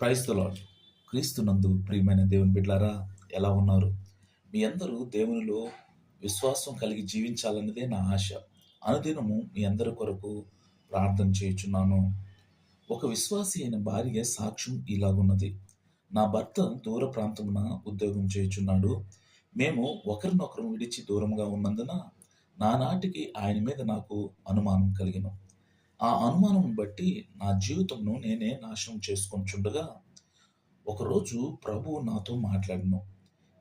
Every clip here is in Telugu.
క్రైస్తలాడ్ క్రీస్తునందు ప్రియమైన దేవుని బిడ్లారా ఎలా ఉన్నారు? మీ అందరూ దేవునిలో విశ్వాసం కలిగి జీవించాలన్నదే నా ఆశ. అనుదినము మీ అందరి కొరకు ప్రార్థన చేయుచున్నాను. ఒక విశ్వాసి అయిన భార్య సాక్ష్యం ఇలాగున్నది. నా భర్త దూర ప్రాంతమున ఉద్యోగం చేయుచున్నాడు. మేము ఒకరినొకరు విడిచి దూరంగా ఉన్నందున నానాటికి ఆయన మీద నాకు అనుమానం కలిగిన. ఆ అనుమానం బట్టి నా జీవితంను నేనే నాశనం చేసుకొనిచుండగా ఒకరోజు ప్రభువు నాతో మాట్లాడను.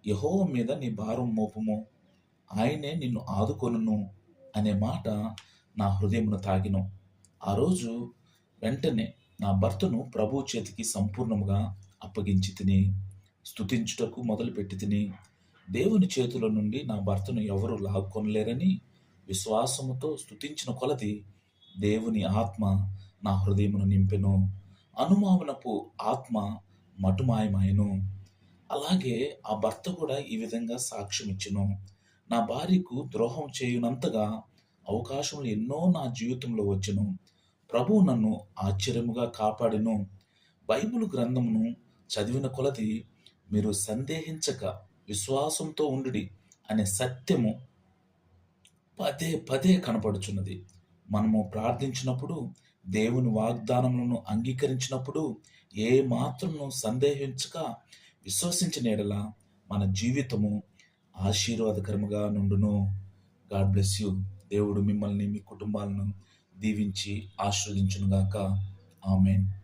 యహో మీద నీ భారం మోపము ఆయనే నిన్ను ఆదుకొనును అనే మాట నా హృదయమును తాగిను. ఆ రోజు వెంటనే నా భర్తను ప్రభు చేతికి సంపూర్ణముగా అప్పగించి తిని స్థుతించుటకు మొదలుపెట్టి తిని దేవుని చేతుల నుండి నా భర్తను ఎవరు లాక్కొనలేరని విశ్వాసముతో స్థుతించిన కొలది దేవుని ఆత్మ నా హృదయమును నింపెను. అనుమానపు ఆత్మ మటుమాయమాయను. అలాగే ఆ భర్త కూడా ఈ విధంగా సాక్ష్యం ఇచ్చును నా భార్యకు ద్రోహం చేయునంతగా అవకాశములు ఎన్నో నా జీవితంలో వచ్చును. ప్రభువు నన్ను ఆశ్చర్యముగా కాపాడును. బైబిల్ గ్రంథమును చదివిన కొలది మీరు సందేహించక విశ్వాసంతో ఉండుడి అనే సత్యము పదే పదే కనపడుచున్నది. మనము ప్రార్థించినప్పుడు దేవుని వాగ్దానములను అంగీకరించినప్పుడు ఏ మాత్రము సందేహించక విశ్వసించిన ఎడల మన జీవితము ఆశీర్వాదకరముగా నుండును. గాడ్ బ్లెస్ యూ దేవుడు మిమ్మల్ని మీ కుటుంబాలను దీవించి ఆశీర్వదించునుగాక. ఆమెన్